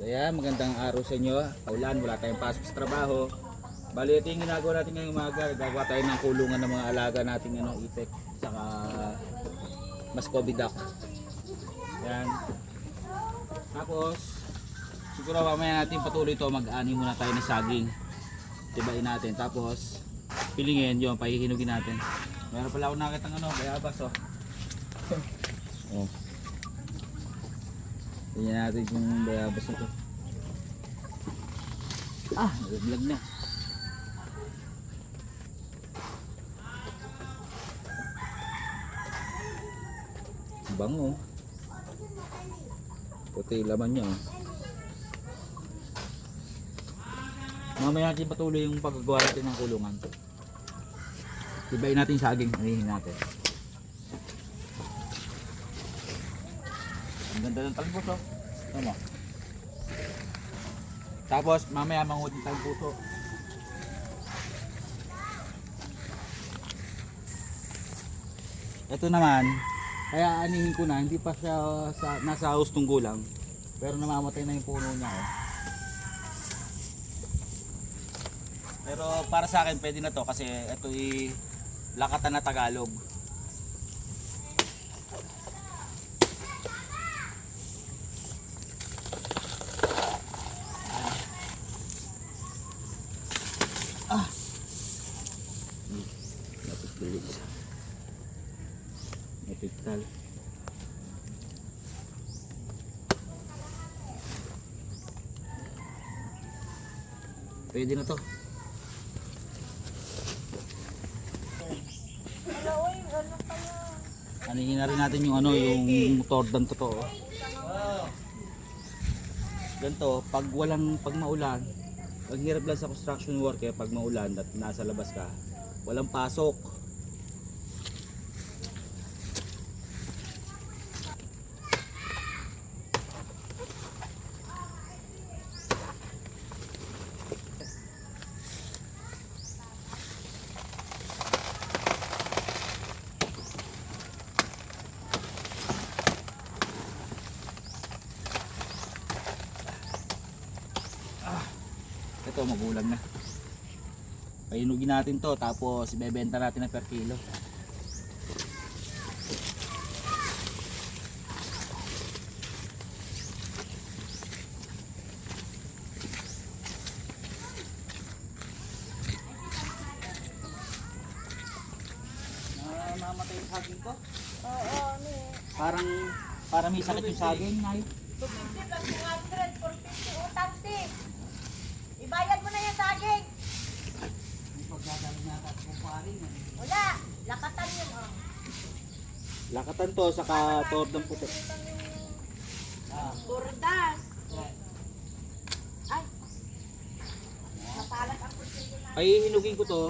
So yan, magandang araw sa inyo. Paulan, wala tayong pasok sa trabaho. Bali, ito yung ginagawa natin ngayong umaga. Gagawa tayo ng kulungan ng mga alaga natin, ano, itek, saka Muscovy duck. Yan. Tapos, siguro mamaya natin patuloy to mag-ani muna tayo ng saging. Tibain natin. Tapos, pilingin yun, pahihinugin natin. Meron pala ako nakita ng ano, bayabas oh. oh. Tingnan natin yung bayabas na to. Ah, naglag na. Bango. Puti laman niya. Mamaya natin patuloy yung paggagawa natin ng kulungan. Tibayin natin saging, anihin natin. Ang ganda ng talbos oh. Ano? Tapos mamaya mangutin tayong puso. Ito naman, kaya anihin ko na, hindi pa siya sa, nasa hustong gulang. Pero namamatay na yung puno niya oh. Pero para sa akin pwede na to kasi ito i lakatan na Tagalog. Tal. Pwede na to. Anihin na rin natin yung ano, yung tordan totoo. Ganito, pag walang pag maulan, pag hirap lang sa construction work pag maulan at nasa labas ka, walang pasok. Ito magulang na. Painugin natin to tapos ibebenta natin na per kilo. Mamatay yung saging ko. Oo, ano eh. Parang parang may sakit yung saging, nay. 250 plus 200, 450 utang si. Ibayad mo na yung saging. May pagdadalo na at kumparin yan. Wala, lakatan yun oh. Lakatan to saka tordang puti. Ah, Burdas. Ay. Napalat ang na. Pahihinugin ko to.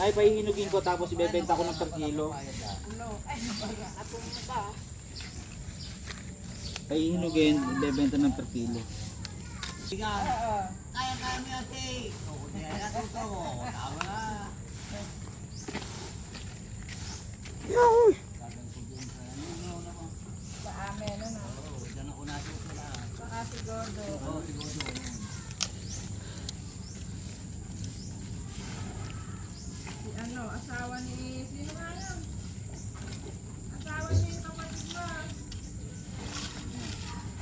Nay, pahihinugin ko tapos ibebenta ko ng per kilo. Ano? Ay. Atong ba? Pahihinugin, ibebenta ng per kilo. Oo. Kaya-kaya mo di kaya natin ito. Tama na. Sa amin, ano? Oo, dyan ako natin ito Baka si Gordo. Oo. Si ano, asawa ni... Sino nga yun? Asawa yung kapatid mo.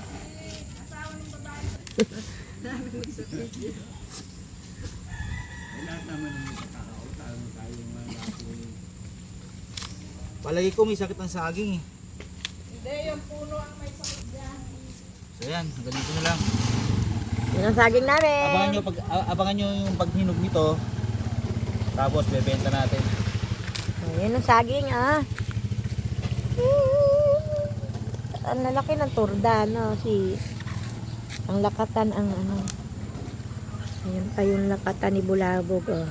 Si asawa ng babae. Sabi mo sa video. Eh, lahat naman ng mga tao, tayo tayo mga natin. Palagi ko may sakit ang saging eh. Hindi, yung puno ang may sakit. So yan, hanggang dito na lang. Yun ang saging namin. Abangan nyo, pag, abangan nyo yung paghinog nito. Tapos bebenta natin. Yun ang saging, ah. Ang lalaki ng turda, no? Si... Ang lakatan ang ano. Ayan pa yung lakatan ni Bulabog, oh.